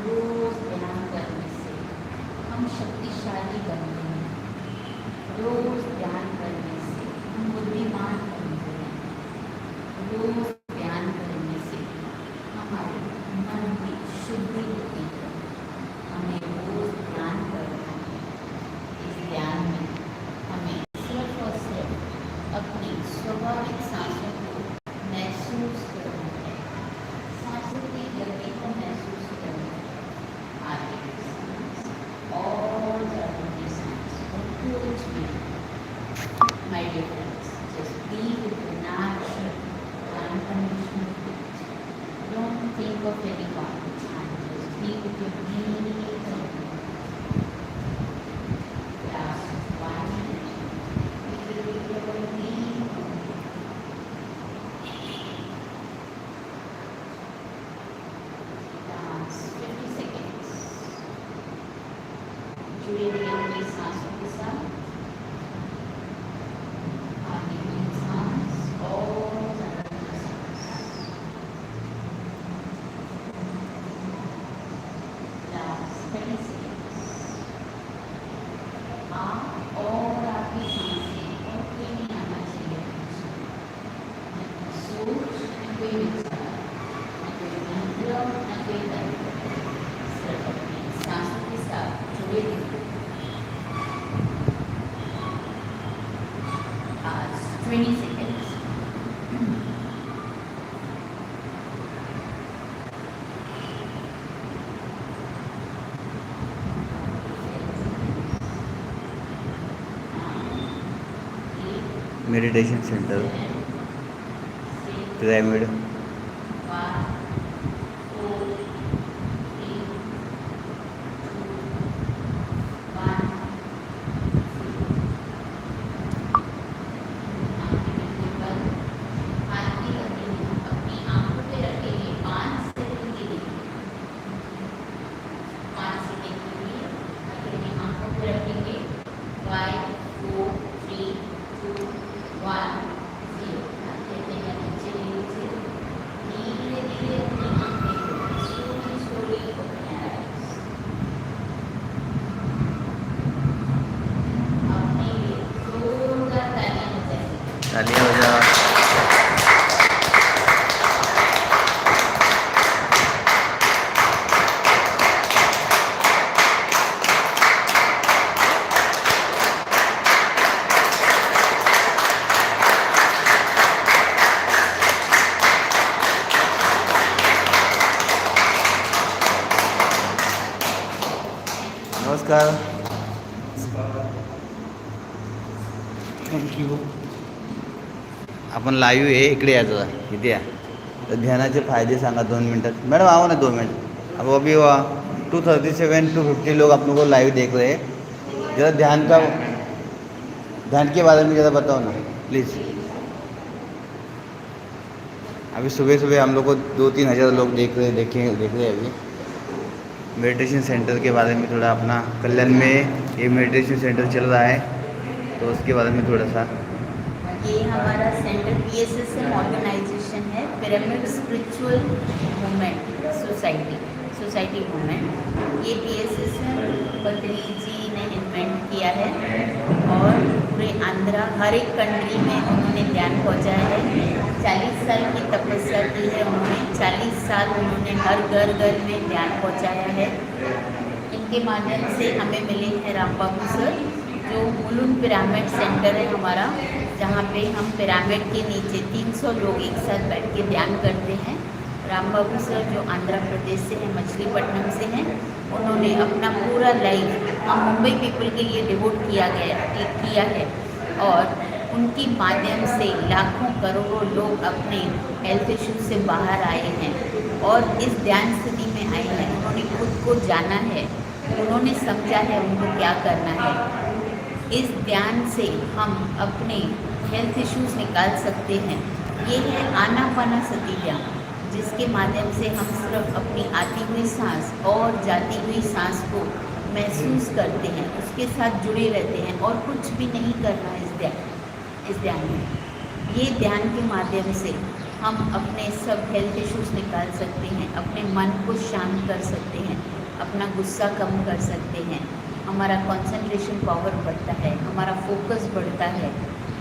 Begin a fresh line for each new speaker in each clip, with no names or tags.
रोज ध्यान करने से हम शक्तिशाली बनते हैं। रोज ध्यान करने से हम बुद्धिमान बनते हैं। रोज 20 seconds.
Meditation centre pyramid Live आहे, इकडे या इथे या. तर ध्यानाचे फ़ायदे सांगा दोन मिनटात. मैडम आओ ना दो मिनट. अब अभी two thirty seven to fifty लोग लोग को लाइव देख रहे हैं जरा ध्यान का ध्यान के बारे में ज़रा बताओ ना प्लीज़ अभी सुबह सुबह हम लोग को दो तीन हज़ार लोग देख रहे, देखे, देख रहे अभी. मेडिटेशन सेंटर के बारे में थोड़ा अपना, कल्याण में ये मेडिटेशन सेंटर चल रहा है तो उसके बारे में थोड़ा सा
ये हमारा centre P S S M organisation है pyramid spiritual movement society society movement ये P S S M ji ने इन्वेंट किया है और पूरे आंध्रा, हर एक कंट्री में उन्होंने ध्यान पहुँचाया है। चालीस साल की तपस्या की है उन्होंने, चालीस साल उन्होंने हर घर घर में ध्यान पहुँचाया है। इनके माध्यम से हमें मिले हैं Ram Babu sir. Mulund pyramid centre है हमारा, जहाँ पे हम पिरामिड के नीचे 300 लोग एक साथ बैठ के ध्यान करते हैं। राम बाबू सर जो आंध्र प्रदेश से हैं, मछलीपट्टनम से हैं, उन्होंने अपना पूरा लाइफ हम मुंबई पीपल के लिए डिवोट किया गया, किया है और उनकी माध्यम से लाखों करोड़ों लोग अपने हेल्थ इश्यूज़ से बाहर आए हैं और इस ध्यान स्थिति में आए हैं। उन्होंने खुद को जाना है, उन्होंने समझा है उनको क्या करना है। इस ध्यान से हम अपने हेल्थ इश्यूज़ निकाल सकते हैं। ये है आनापाना सती ध्यान जिसके माध्यम से हम सिर्फ़ अपनी आती हुई सांस और जाती हुई सांस को महसूस करते हैं, उसके साथ जुड़े रहते हैं और कुछ भी नहीं करना इस ध्यान इस ध्यान में। ये ध्यान के माध्यम से हम अपने सब हेल्थ इश्यूज़ निकाल सकते हैं, अपने मन को शांत कर सकते हैं, अपना गुस्सा कम कर सकते हैं। हमारा कंसंट्रेशन पावर बढ़ता है, हमारा फोकस बढ़ता है।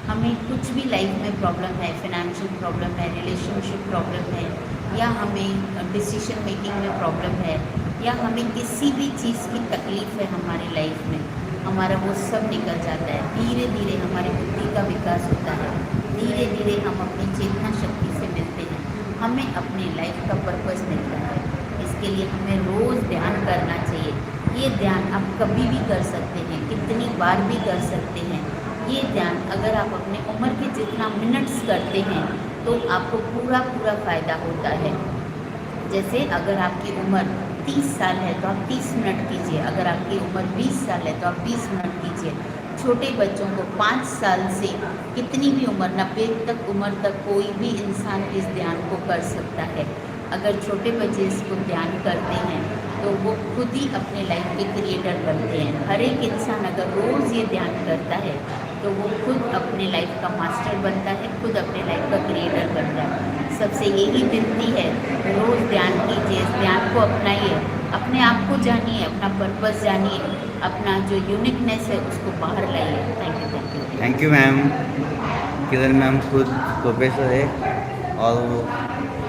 हमें कुछ भी लाइफ में प्रॉब्लम है फिनेंशियल प्रॉब्लम है रिलेशनशिप प्रॉब्लम है, या हमें डिसीज़न मेकिंग में प्रॉब्लम है, या हमें किसी भी चीज़ की तकलीफ़ है हमारे लाइफ में, हमारा वो सब निकल जाता है। धीरे धीरे हमारी बुद्धि का विकास होता है। धीरे धीरे हम अपनी चेतना शक्ति से मिलते हैं। हमें अपने लाइफ का पर्पज़ मिलता है। इसके लिए हमें रोज़ ध्यान करना चाहिए। ये ध्यान आप कभी भी कर सकते हैं, कितनी बार भी कर सकते हैं। ये ध्यान अगर आप अपने उम्र के जितना मिनट्स करते हैं तो आपको पूरा पूरा फ़ायदा होता है। जैसे अगर आपकी उम्र 30 साल है तो आप 30 मिनट कीजिए। अगर आपकी उम्र 20 साल है तो आप 20 मिनट कीजिए। छोटे बच्चों को पाँच साल से कितनी भी उम्र, नब्बे तक उम्र तक कोई भी इंसान इस ध्यान को कर सकता है। अगर छोटे बच्चे इसको ध्यान करते हैं तो वो खुद ही अपने लाइफ के क्रिएटर बनते हैं। हर एक इंसान अगर रोज़ ये ध्यान करता है तो वो खुद अपने लाइफ का मास्टर बनता है, खुद अपने लाइफ का क्रिएटर बनता है। सबसे यही विनती है, रोज़ ध्यान कीजिए, इस ध्यान को अपनाइए। अपने आप को जानिए, अपना पर्पस जानिए, अपना जो यूनिकनेस है, उसको बाहर लाइए। Thank you thank you
thank you ma'am Kiran ma'am खुद प्रोफेसर है और वो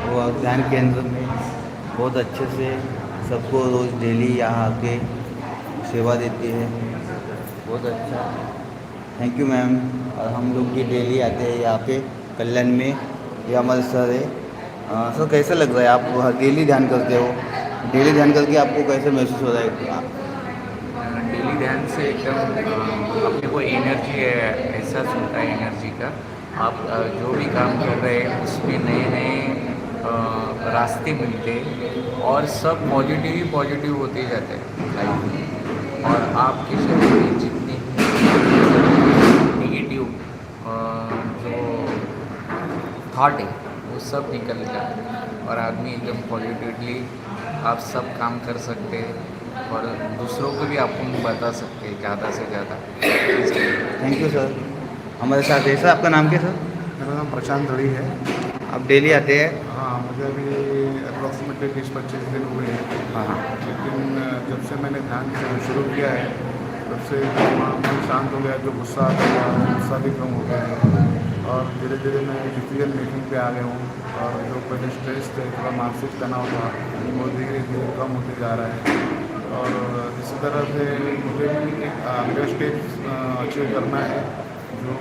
वो ध्यान केंद्र में बहुत अच्छे से सबको रोज़ डेली यहाँ आके सेवा देती है। बहुत अच्छा। थैंक यू मैम और हम लोग भी डेली आते हैं यहाँ पे कल्याण में। ये हमारे सर है। सर कैसा लग रहा है? आप डेली ध्यान करते हो? डेली ध्यान करके आपको कैसे महसूस हो रहा है?
डेली ध्यान से एकदम अपने को एनर्जी एहसास होता है एनर्जी का। आप जो भी काम कर रहे हैं उसमें नए नए रास्ते मिलते हैं और सब पॉजिटिव ही पॉजिटिव होते जाते हैं लाइफ में। और आपके शरीर में जितनी नेगेटिव जो थाट है वो सब निकल जाते हैं। और आदमी एकदम पॉजिटिवली आप सब काम कर सकते हैं और दूसरों को भी आपको बता सकते हैं ज़्यादा से ज़्यादा।
थैंक यू सर हमारे साथ है सर आपका नाम क्या सर
मेरा नाम प्रशांत रड़ी है।
आप डेली आते हैं?
हाँ मुझे अभी अप्रॉक्सीमेटली बीस पच्चीस दिन हुए हैं।
हाँ हाँ।
लेकिन जब से मैंने ध्यान शुरू किया है तब से मन शांत हो गया जो गुस्सा आता था गुस्सा भी कम हो गया है। और धीरे धीरे मैं डिसीज़न मेकिंग पे आ गया हूँ और जो पहले स्ट्रेस थे थोड़ा मानसिक तनाव था वो धीरे धीरे कम होते जा रहा है। और इसी तरह से मुझे भी एक अगला स्टेज अचीव करना है जो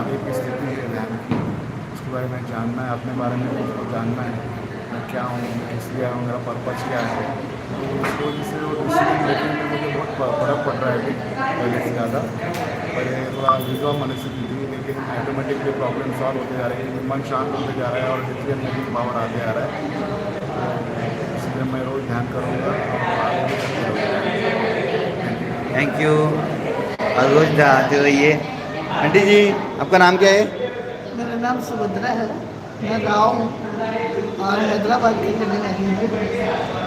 आगे की स्थिति है। बारे में जानना है, अपने बारे में जानना है मैं क्या हूँ किस लिए आया हूँ, मेरा पर्पज़ क्या है। तो उसकी वजह से वो डिसीज़न मेकिंग में मुझे बहुत फ़र्क पड़ रहा है अभी, पहले से ज़्यादा। पहले थोड़ा विजॉ मनस्थिति थी, लेकिन ऑटोमेटिकली प्रॉब्लम सॉल्व होते जा रही है मन शांत होते जा रहा है और डिसीज़न मेकिंग पावर आते आ रहा है। तो इसलिए मैं रोज़ ध्यान करूँगा। भी।
थैंक यू और रोज आते रहिए। आंटी जी, आपका नाम क्या है?
नाम सुभद्रा है। मैं गाँव हूँ और हैदराबाद की रहने वाली हूँ।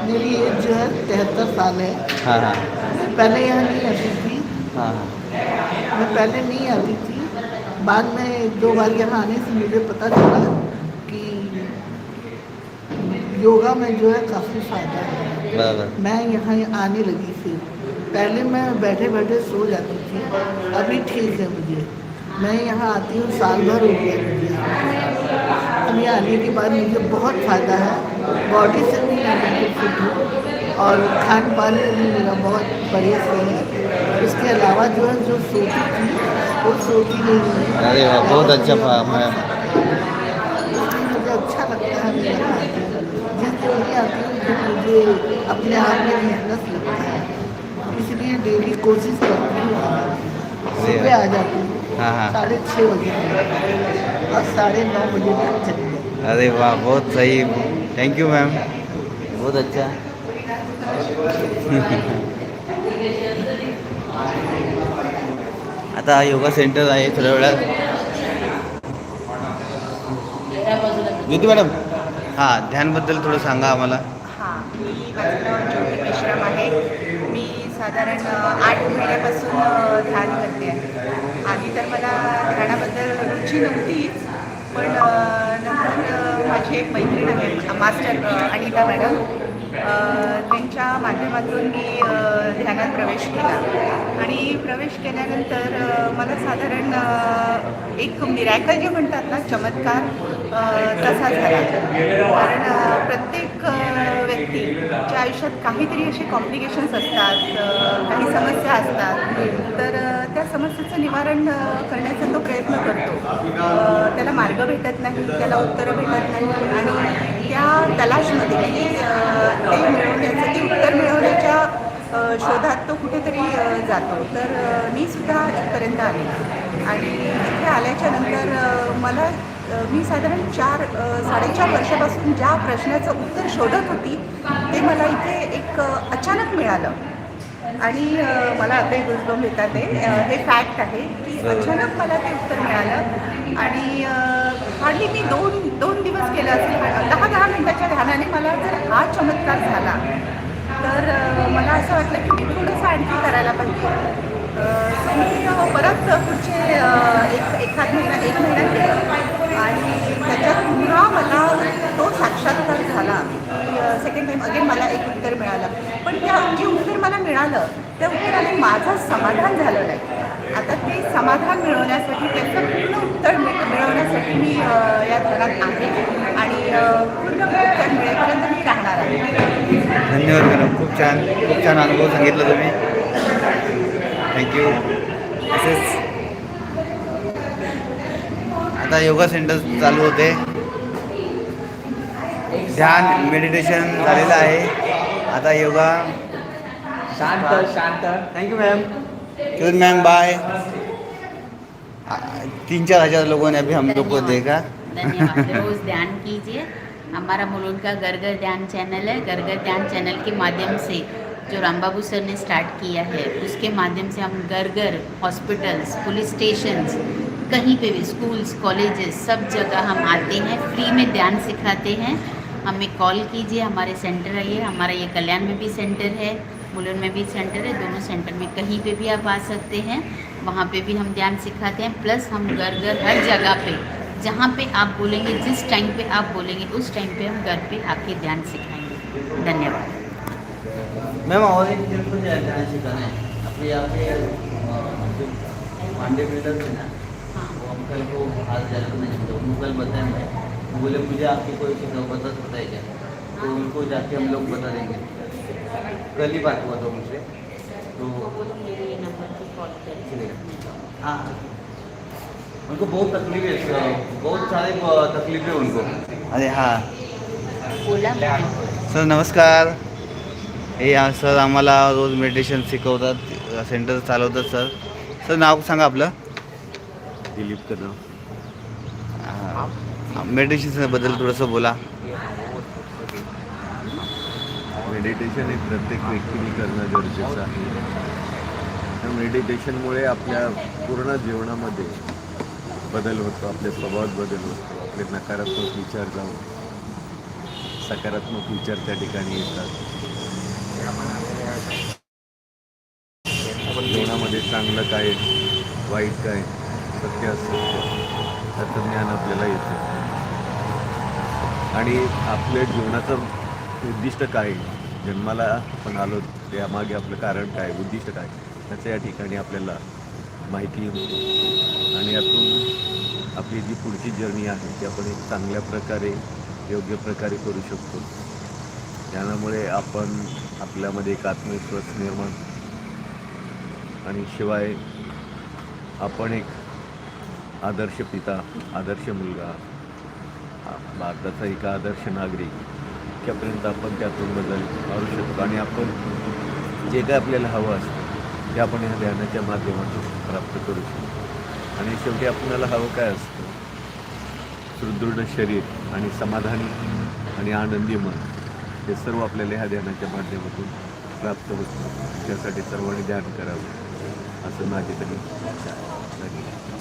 मेरी एज जो है तिहत्तर साल है।
हाँ हाँ।
मैं पहले यहाँ नहीं आती थी।
हाँ हाँ।
मैं पहले नहीं आती थी। बाद में एक दो बार यहाँ आने से मुझे पता चला कि योगा में जो है काफ़ी फ़ायदा है। मैं यहाँ आने लगी फिर पहले मैं बैठे बैठे सो जाती थी। अभी ठीक है मुझे। मैं यहाँ आती हूँ साल भर हो गया मुझे। अभी आने के बाद मुझे बहुत फ़ायदा है। बॉडी से भी मैं बिल्कुल फिट हूँ और खान पान में भी मेरा बहुत बढ़िया से है। इसके अलावा जो है जो सोती थी वो सोती नहीं है।
अरे वाह बहुत अच्छा मैं
मुझे अच्छा लगता है मैं यहाँ आती जिस दिन आती हूँ मुझे अपने आप में मेहनत लगता है। इसलिए डेली कोशिश करती हूँ। सुबह आ जाती हूँ।
हाँ हाँ।
साढ़े छः बजे। और साढ़े नौ बजे तक
अरे वाह बहुत सही. थैंक यू मैम बहुत अच्छा. आता योगा सेंटर आहे थोड्या वेळात. ज्योती मॅडम हां ध्यानबद्दल थोडं सांगा आम्हाला.
हां मी आहे. साधारण आठ महिन्यापासून ध्यान करते आहे. आधी तर मला ध्यानाबद्दल रुची नव्हती पण नंतर माझी एक मैत्रीण आहे मास्टर अनिता मॅडम त्यांच्या माध्यमातून मी ध्यानात प्रवेश केला. आणि प्रवेश केल्यानंतर मला साधारण एक मिरॅकल जे म्हणतात ना चमत्कार तसा झाला. कारण प्रत्येक व्यक्तीच्या आयुष्यात काहीतरी असे कॉम्प्लिकेशन्स असतात काही समस्या असतात. तर समस्येचं निवारण करण्याचा तो प्रयत्न करतो. त्याला मार्ग भेटत नाही त्याला उत्तरं भेटत नाही आणि त्या तलाशमध्ये म्हणजे, ते मिळवण्याचं ते उत्तर मिळवण्याच्या शोधात तो कुठेतरी जातो. तर मी सुद्धा इथपर्यंत आले. आणि इथे आल्याच्यानंतर मला मी साधारण चार साडेचार वर्षापासून ज्या प्रश्नाचं उत्तर शोधत होती ते मला इथे एक अचानक मिळालं. आणि मला आता गुजबम येतात हे फॅक्ट आहे. की अचानक मला ते उत्तर मिळालं. आणि हार्डली मी दोन दोन दिवस केलं असेल. दहा दहा मिनिटाच्या ध्यानाने मला जर हा चमत्कार झाला तर मला असं वाटलं की मी थोडंसं आणखी करायला पाहिजे. मी परत पुढचे एक एखाद महिना एक महिना केलं. आणि त्याच्यात पुन्हा मला तो साक्षात्कार झाला. सेकंड टाईम अगेन मला एक उत्तर मिळालं. पण त्या जे उत्तर मला मिळालं त्या उत्तराने माझं समाधान झालं नाही. आता ते समाधान मिळवण्यासाठी त्याचं पूर्ण उत्तर मिळवण्यासाठी मी या घरात आहे आणि पूर्ण उत्तर मिळेपर्यंत मी राहणार आहे.
धन्यवाद मॅडम. खूप छान खूप छान अनुभव सांगितला तुम्ही. थँक्यू तसेच आता योगा सेंटर चालू होते. ध्यान मेडिटेशन झालेलं आहे. आता योगा.
शांत शांत. थँक्यू मॅम
चल मैम बाय तीन चार हज़ार लोगों ने अभी हम लोग को देखा.
धन्यवाद. रोज ध्यान कीजिए. हमारा मुलुंड का घर घर ध्यान चैनल है घर घर ध्यान चैनल के माध्यम से जो रामबाबू सर ने स्टार्ट किया है उसके माध्यम से हम घर घर हॉस्पिटल्स पुलिस स्टेशन कहीं पे भी स्कूल्स कॉलेजेस सब जगह हम आते हैं फ्री में ध्यान सिखाते हैं। हमें कॉल कीजिए हमारे सेंटर आइए। हमारा ये कल्याण में भी सेंटर है मुलुंड में भी सेंटर है दोनों सेंटर में कहीं पे भी आप आ सकते हैं। वहाँ पे भी हम ध्यान सिखाते हैं। प्लस हम घर घर हर जगह पे जहाँ पे आप बोलेंगे जिस टाइम पे आप बोलेंगे उस टाइम पे हम घर पे आके ध्यान सिखाएँगे। धन्यवाद।
मैम और एक दिन को ध्यान सिखाना है। अपने यहाँ पे जो पांडे बिल्डर थे ना वो अंकल को हाथ जाने नहीं उनको बताया मैं। वो बोले मुझे आपकी कोई शिकायत बता सकता है क्या तो उनको जाके हम लोग बता देंगे। कल ही बात हुआ था मुझसे तो
मेरे ये नंबर पे कॉल करें
हाँ। उनको बहुत तकलीफ है बहुत सारे तकलीफ है उनको। अरे हाँ। सर नमस्कार। हे या सर आम्हाला रोज मेडिटेशन शिकवतात सेंटर चालवतात सर. सर नाव सांगा आपलं.
दिलीप कदम.
मेडिटेशनबद्दल थोडंसं बोला.
मेडिटेशन हे प्रत्येक व्यक्तीने करणं गरजेचं आहे. त्या मेडिटेशनमुळे आपल्या पूर्ण जीवनामध्ये बदल होतो आपल्या स्वभावात बदल होतो आपले नकारात्मक विचार जाऊन सकारात्मक विचार त्या ठिकाणी येतात. जीवनामध्ये चांगलं काय वाईट काय सत्य असतं त्याचं ज्ञान आपल्याला येतं. आणि आपल्या जीवनाचं उद्दिष्ट काय? जन्माला आपण आलो त्यामागे आपलं कारण काय? उद्दिष्ट काय? त्याचं या ठिकाणी आपल्याला माहिती होते आणि यातून आपली जी पुढची जर्नी आहे ती आपण एक चांगल्या प्रकारे योग्य प्रकारे करू शकतो. त्यामुळे आपण आपल्यामध्ये एक आत्मविश्वास निर्माण आणि शिवाय आपण एक आदर्श पिता आदर्श मुलगा भारताचा एक आदर्श नागरिक इतक्यापर्यंत आपण त्यातून बदल मारू शकतो आणि आपण जे काय आपल्याला हवं असतं ते आपण ह्या ध्यानाच्या माध्यमातून प्राप्त करू शकतो. आणि शेवटी आपल्याला हवं काय असतं? सुदृढ शरीर आणि समाधानी आणि आनंदी मन हे सर्व आपल्याला ह्या ध्यानाच्या माध्यमातून प्राप्त होतं. त्यासाठी सर्वांनी ध्यान करावं असं माझी तरी इच्छा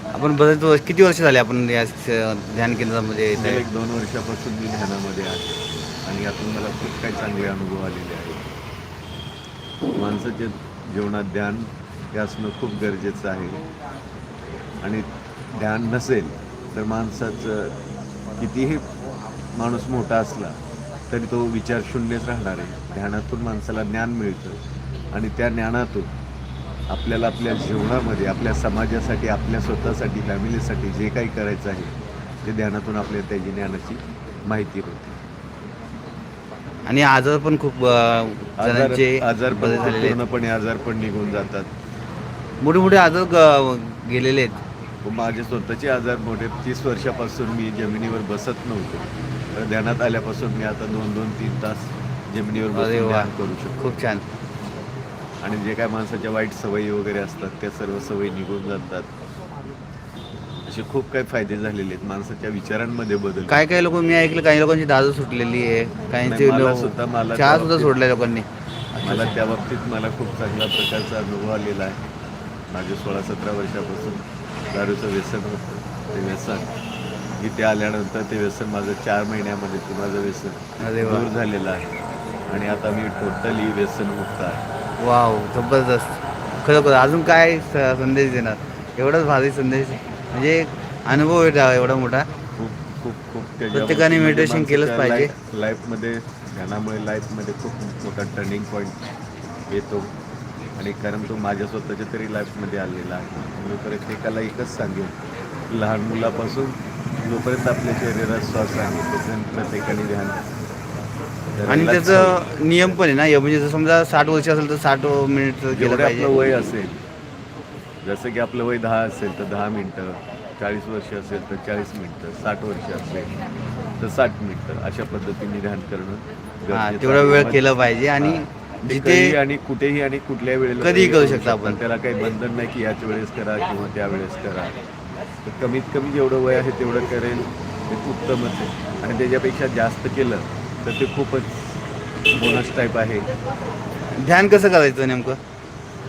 आपण बरेच वर्ष किती वर्ष झाले आपण या ध्यान केंद्रामध्ये येत आहे
एक दोन वर्षापासून मी ध्यानामध्ये आहे. आणि यातून मला खूप काही चांगले अनुभव आलेले आहेत. माणसाच्या जीवनात ध्यान हे असणं खूप गरजेचं आहे. आणि ध्यान नसेल तर माणसाचं कितीही माणूस मोठा असला तरी तो विचार शून्यच राहणार आहे. ध्यानातून माणसाला ज्ञान मिळतं. आणि त्या ज्ञानातून आपल्याला आपल्या जीवनामध्ये आपल्या समाजासाठी आपल्या स्वतःसाठी फॅमिलीसाठी जे काही करायचं आहे ते ध्यानातून आपल्याला त्या ज्ञानाची माहिती होते.
आणि आजार पण खूप
आजार पण पूर्णपणे आजार पण निघून जातात.
मोठे मोठे आजार गेलेले आहेत.
माझे स्वतःचे आजार मोठे. तीस वर्षापासून मी जमिनीवर बसत नव्हतो. तर ध्यानात आल्यापासून मी आता दोन दोन तीन तास जमिनीवर करू शकतो.
खूप छान.
आणि जे काय माणसाच्या वाईट सवयी वगैरे असतात त्या सर्व सवयी निघून जातात. असे खूप काही फायदे झालेले आहेत. माणसाच्या विचारांमध्ये बदल.
काय काय लोक मी ऐकलं काही लोकांची दारू सुटलेली आहे. काहींचे
सुद्धा- मला
चहा सुद्धा सोडल्या लोकांनी.
मला त्या बाबतीत मला खूप चांगल्या प्रकारचा अनुभव आलेला आहे. माझे सोळा सतरा वर्षापासून दारूचं व्यसन होतं. ते व्यसन इथे आल्यानंतर ते व्यसन माझं चार महिन्यामध्ये ते माझं व्यसन. दूर झालेलं आहे. आणि आता मी टोटली व्यसनमुक्त आहे.
वाव जबरदस्त. खरोखर अजून काय स- संदेश देणार? एवढाच भारी संदेश. म्हणजे अनुभव आहे हा एवढा मोठा.
खूप खूप खूप. त्याच्या
प्रत्येकाने
बाबतीमध्ये
meditation केलंच
माणसाच्या
पाहिजे.
लाईफ- लाईफमध्ये ध्यानामुळे लाईफमध्ये खूप मोठा टर्निंग पॉईंट येतो. आणि कारण तो माझ्या स्वतःच्या तरी लाईफमध्ये आलेला आहे. मी प्रत्येकाला एकच सांगेन लहान मुलापासून जोपर्यंत आपल्या शरीरात श्वास आहे तोपर्यंत प्रत्येकाने ध्यान
आणि. त्याचं नियम पण आहे ना हे म्हणजे जर समजा साठ वर्ष असेल तर साठ मिनिट केलं
जेवढं
पाहिजे
आपलं वय असेल जसं की आपलं वय दहा असेल तर दहा मिनटं चाळीस वर्ष असेल तर चाळीस मिनटं साठ वर्ष असेल तर साठ मिनटं अशा पद्धतीने ध्यान करणं
हा तेवढा. वेळ
मग-
केलं पाहिजे आणि
हा. ते
जिथे
कधीही आणि कुठेही आणि कुठल्या वेळेला
कधीही करू शकता. आपण.
त्याला काही बंधन नाही की याच वेळेस करा किंवा त्या वेळेस करा तर कमीत कमी जेवढं वय आहे तेवढं करेल ते उत्तमच आहे आणि त्याच्यापेक्षा जास्त केलं तर ते खूपच बोनस टाईप आहे.
ध्यान कसं करायचं नेमकं?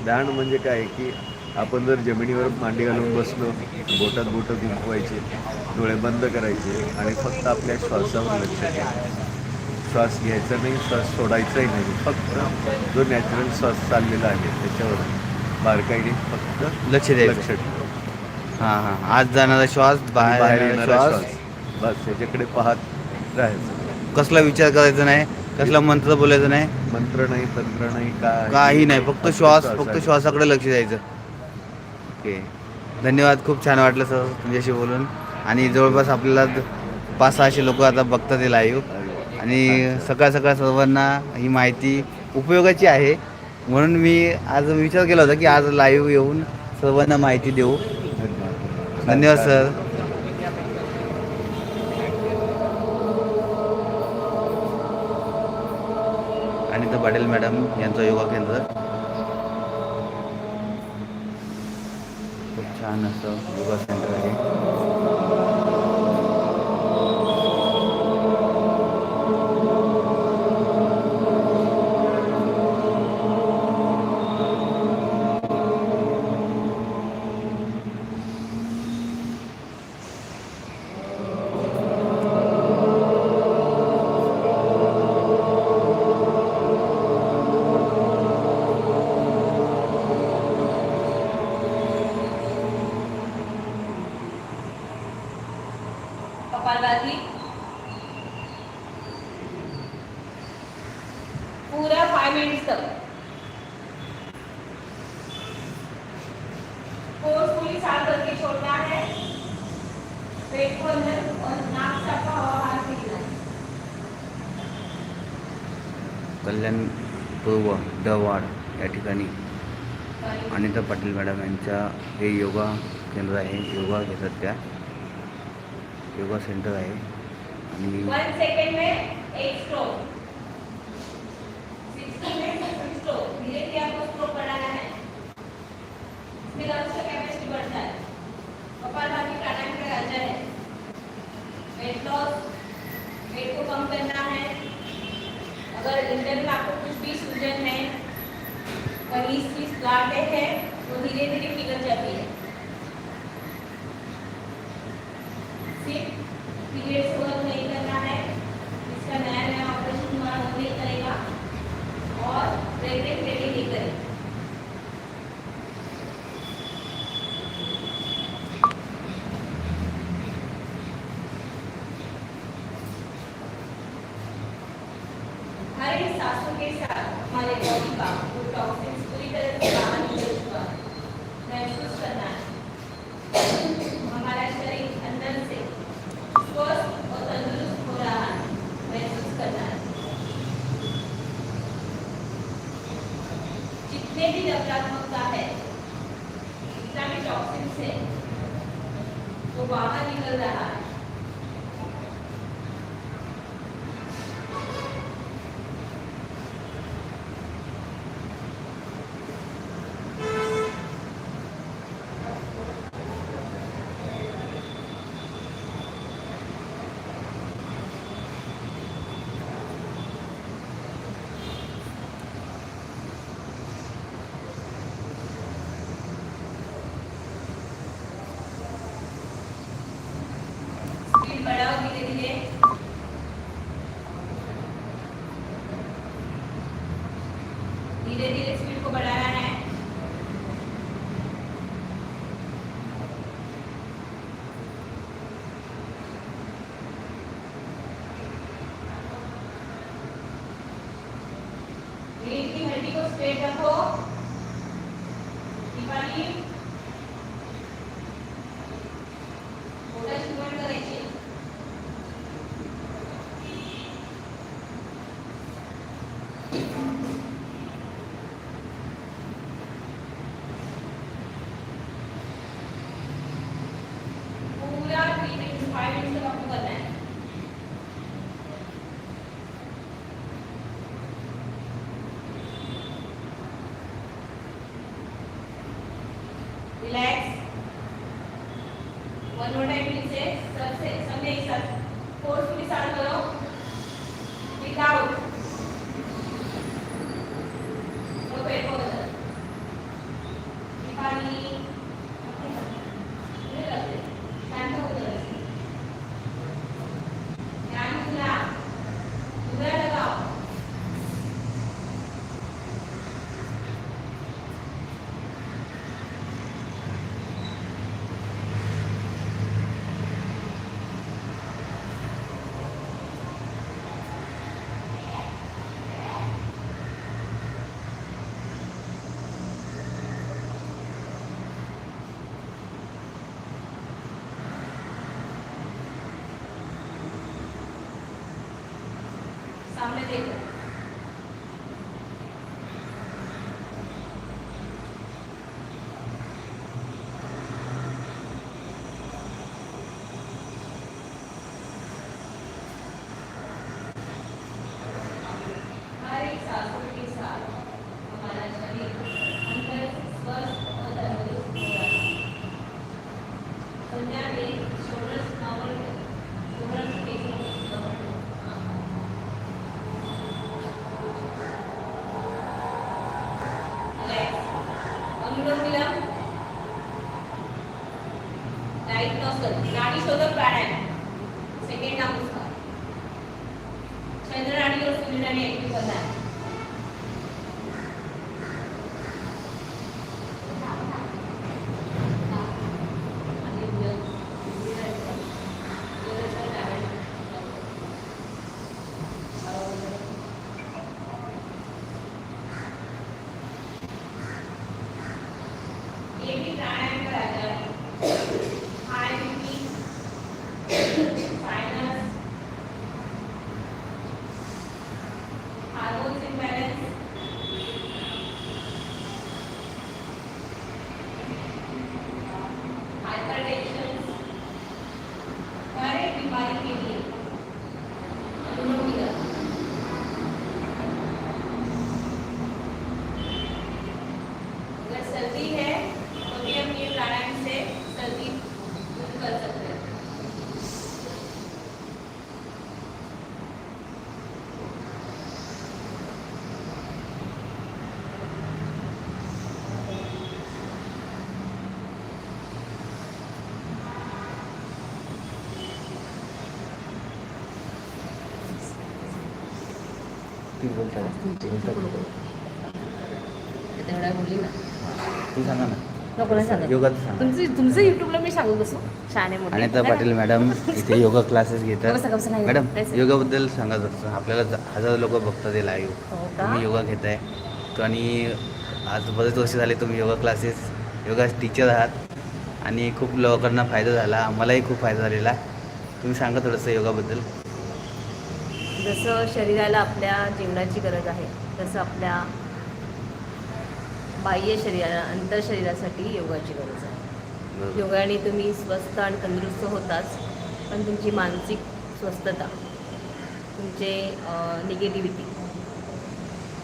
ध्यान म्हणजे काय की आपण जर जमिनीवर मांडी घालून बसलो बोटात बोटं गुंफवायचे डोळे बंद करायचे आणि फक्त आपल्या श्वासावर लक्ष द्यायचं श्वास घ्यायचा नाही श्वास सोडायचाही नाही. फक्त जो नॅचरल श्वास चाललेला आहे त्याच्यावर बारकाईने फक्त
लक्ष द्यायचं.
लक्ष.
हां हां. आज जाणारा श्वास बाहेर येणारा श्वास.
बस त्याच्याकडे पाहत राहायचं.
कसला विचार करायचा नाही कसला मंत्र बोलायचं नाही.
मंत्र नाही तंत्र नाही काय?
काही नाही फक्त श्वास फक्त. श्वासाकडे लक्ष द्यायचं. ओके. धन्यवाद खूप छान वाटलं सर तुमच्याशी बोलून. आणि जवळपास आपल्याला पाच सहाशे लोक आता बघतात हे लाईव्ह आणि सकाळ सकाळ सर्वांना ही माहिती उपयोगाची आहे. म्हणून मी आज विचार केला होता की आज लाईव्ह येऊन सर्वांना माहिती देऊ.
धन्यवाद.
सर. पाटील मॅडम यांचं योगा केंद्र. खूप छान असं योगा सेंटर आहे. कल्याण पूर्व दवाड या ठिकाणी अनिता पाटील मॅडम यांच्या हे योगा केंद्र आहे. योगा घेतात त्या. योगा सेंटर आहे. आणि
गार्डन है, वो धीरे धीरे पिघल जाती है। नहीं करना है, इसका नया नया ऑपरेशन नहीं करेगा और नहीं हर एक सासों के साथ हमारे बॉडी का చేయడంతో तीच बोलता तू
सांगा ना. योगा
तुमचं युट्यूबला मी शाने
अनिता पाटील मॅडम इथे योगा क्लासेस घेतात. मॅडम योगाबद्दल सांगा जसं आपल्याला हजार लोक बघतात ते लाईव्ह तुम्ही योगा घेत आहे आणि आज बरेच वर्ष झाले तुम्ही योगा क्लासेस योगा टीचर आहात. आणि खूप लोकांना फायदा झाला. आम्हालाही खूप फायदा झालेला. तुम्ही सांगा थोडंसं योगाबद्दल.
जसं शरीराला आपल्या जीवनाची गरज आहे तसं आपल्या बाह्य शरीराला अंतर शरीरासाठी योगाची गरज आहे. योगाने तुम्ही स्वस्थ आणि तंदुरुस्त होताच पण तुमची मानसिक स्वस्थता तुमचे निगेटिव्हिटी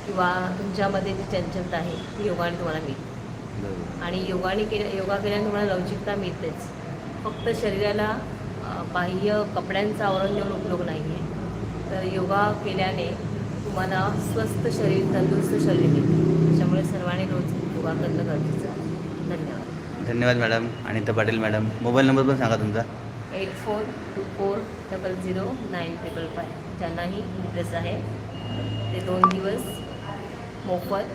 किंवा तुमच्यामध्ये जी चंचलता आहे ती योगाने तुम्हाला मिळते. आणि योगाने केल्या योगा केल्याने तुम्हाला लवचिकता मिळतेच. फक्त शरीराला बाह्य कपड्यांचं आवरण देऊन उपयोग नाही आहे तर योगा केल्याने तुम्हाला स्वस्थ शरीर तंदुरुस्त शरीर मिळते. त्याच्यामुळे सर्वांनी रोज योगा करणं गरजेचं आहे. धन्यवाद.
धन्यवाद madam Anita Patil madam. Mobile number पण सांगा तुमचा.
Eight four two four double zero nine triple five ज्यांनाही interest आहे ते दोन दिवस मोफत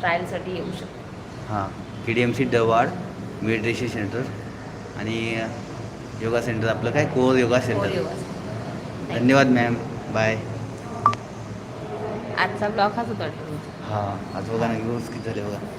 ट्रायलसाठी येऊ शकतात
हां. के डी एम सी डवाड मेडिटेशन सेंटर आणि योगा सेंटर. आपलं काय? Core yoga
core
centre.
Yoga
धन्यवाद मॅम बाय
आजचा ब्लॉग हाच होता.
हां आज बघा ना किती झाले बघा.